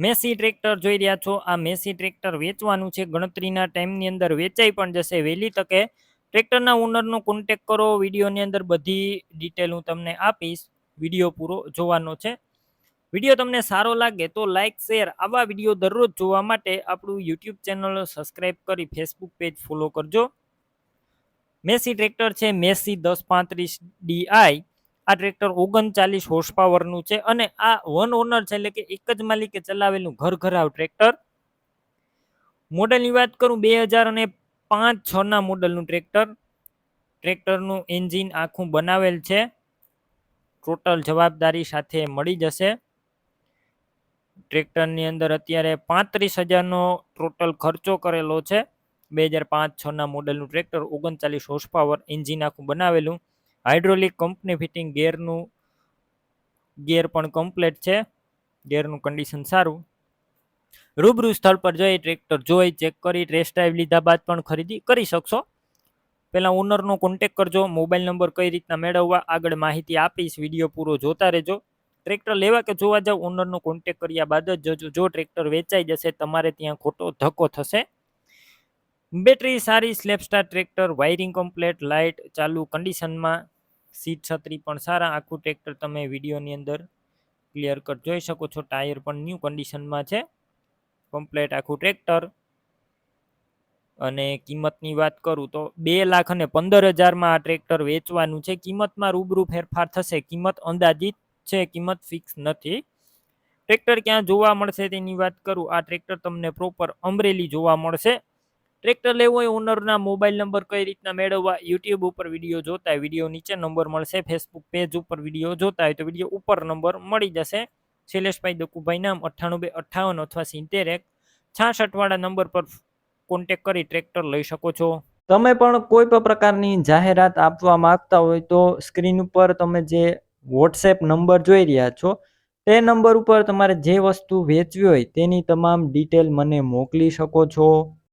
Massey tractor જોઈ રહ્યા છો. આ મેસી ટ્રેક્ટર વેચવાનું છે. ગણતરીના ટાઈમની અંદર વેચાઈ પણ જશે. વહેલી તકે ટ્રેક્ટરના ઓનરનો કોન્ટેક કરો. વિડીયોની અંદર બધી ડિટેલ હું તમને આપીશ. વીડિયો પૂરો જોવાનો છે. વીડિયો તમને સારો લાગે તો લાઇક શેર આવા વીડિયો દરરોજ જોવા માટે આપણું યુટ્યુબ ચેનલ સબસ્ક્રાઈબ કરી ફેસબુક પેજ ફોલો કરજો. મેસી ટ્રેક્ટર છે. મેસી દસ પાંત્રીસ ડીઆઈ આ ટ્રેક્ટર ઓગણચાલીસ હોર્સ પાવરનું છે અને આ વન ઓનર છે એટલે કે એક જ માલિકે ચલાવેલું ઘર ઘરાવ ટ્રેક્ટર. મોડલની વાત કરું બે હજાર અને પાંચ છના મોડલનું ટ્રેક્ટર. ટ્રેક્ટરનું એન્જિન આખું બનાવેલ છે. ટોટલ જવાબદારી સાથે મળી જશે. ટ્રેક્ટરની અંદર અત્યારે પાંત્રીસ હજારનો ટોટલ ખર્ચો કરેલો છે. બે હજાર પાંચ છના મોડલનું ટ્રેક્ટર ઓગણચાલીસ હોર્સ પાવર એન્જિન આખું બનાવેલું. હાઇડ્રોલિક કંપની ફિટિંગ ગેરનું ગેર પણ કમ્પ્લેટ છે. ગેરનું કન્ડિશન સારું. રૂબરૂ સ્થળ પર જઈ ટ્રેક્ટર જોઈ ચેક કરી ટેસ્ટ ડ્રાઈવ લીધા બાદ પણ ખરીદી કરી શકશો. પહેલાં ઓનરનો કોન્ટેક કરજો મોબાઈલ નંબર કઈ રીતના મેળવવા, આગળ માહિતી આપીશ વીડિયો પૂરો જોતા રહેજો. ટ્રેક્ટર લેવા કે જોવા જાવ ઓનરનો કોન્ટેક કર્યા બાદ જ જજો. જો ટ્રેક્ટર વેચાઈ જશે, તમારે ત્યાં ખોટો ધક્કો થશે. બેટરી સારી સ્લેપસ્ટાર ટ્રેક્ટર વાયરિંગ કમ્પ્લેટ લાઇટ ચાલુ કન્ડિશનમાં સીટ છત્રી પણ સારા, આખું ટ્રેક્ટર તમે વિડીયોની અંદર ક્લિયર કટ જોઈ શકો છો ટાયર પણ ન્યૂ કન્ડિશનમાં છે. કમ્પ્લેટ આખું ટ્રેક્ટર અને કિંમતની વાત કરું તો બે લાખ અને પંદર હજારમાં આ ટ્રેક્ટર વેચવાનું છે. કિંમતમાં રૂબરૂ ફેરફાર થશે. કિંમત અંદાજિત છે, કિંમત ફિક્સ નથી. ટ્રેક્ટર ક્યાં જોવા મળશે તેની વાત કરું. આ ટ્રેક્ટર તમને પ્રોપર અમરેલી જોવા મળશે. ટ્રેક્ટર લેવું હોય ઓનરના મોબાઈલ નંબર કઈ રીતના મેળવવા યુટ્યુબ ઉપર વીડિયો જોતા હોય વીડિયો નીચે નંબર મળશે ફેસબુક પેજ ઉપર વીડિયો જોતા હોય, તો વીડિયો ઉપર નંબર મળી જશે. શૈલેષભાઈ દકુભાઈ નામ અઠ્ઠાણું બે અઠ્ઠાવન અથવા સિત્તેર એક છાસઠવાળા નંબર પર કોન્ટેક કરી ટ્રેક્ટર લઈ શકો છો. તમે પણ કોઈ પણ પ્રકારની જાહેરાત આપવા માંગતા હોય તો સ્ક્રીન ઉપર તમે જે વોટ્સએપ નંબર જોઈ રહ્યા છો, તે નંબર ઉપર તમારે જે વસ્તુ વેચવી હોય તેની તમામ ડિટેલ મને મોકલી શકો છો.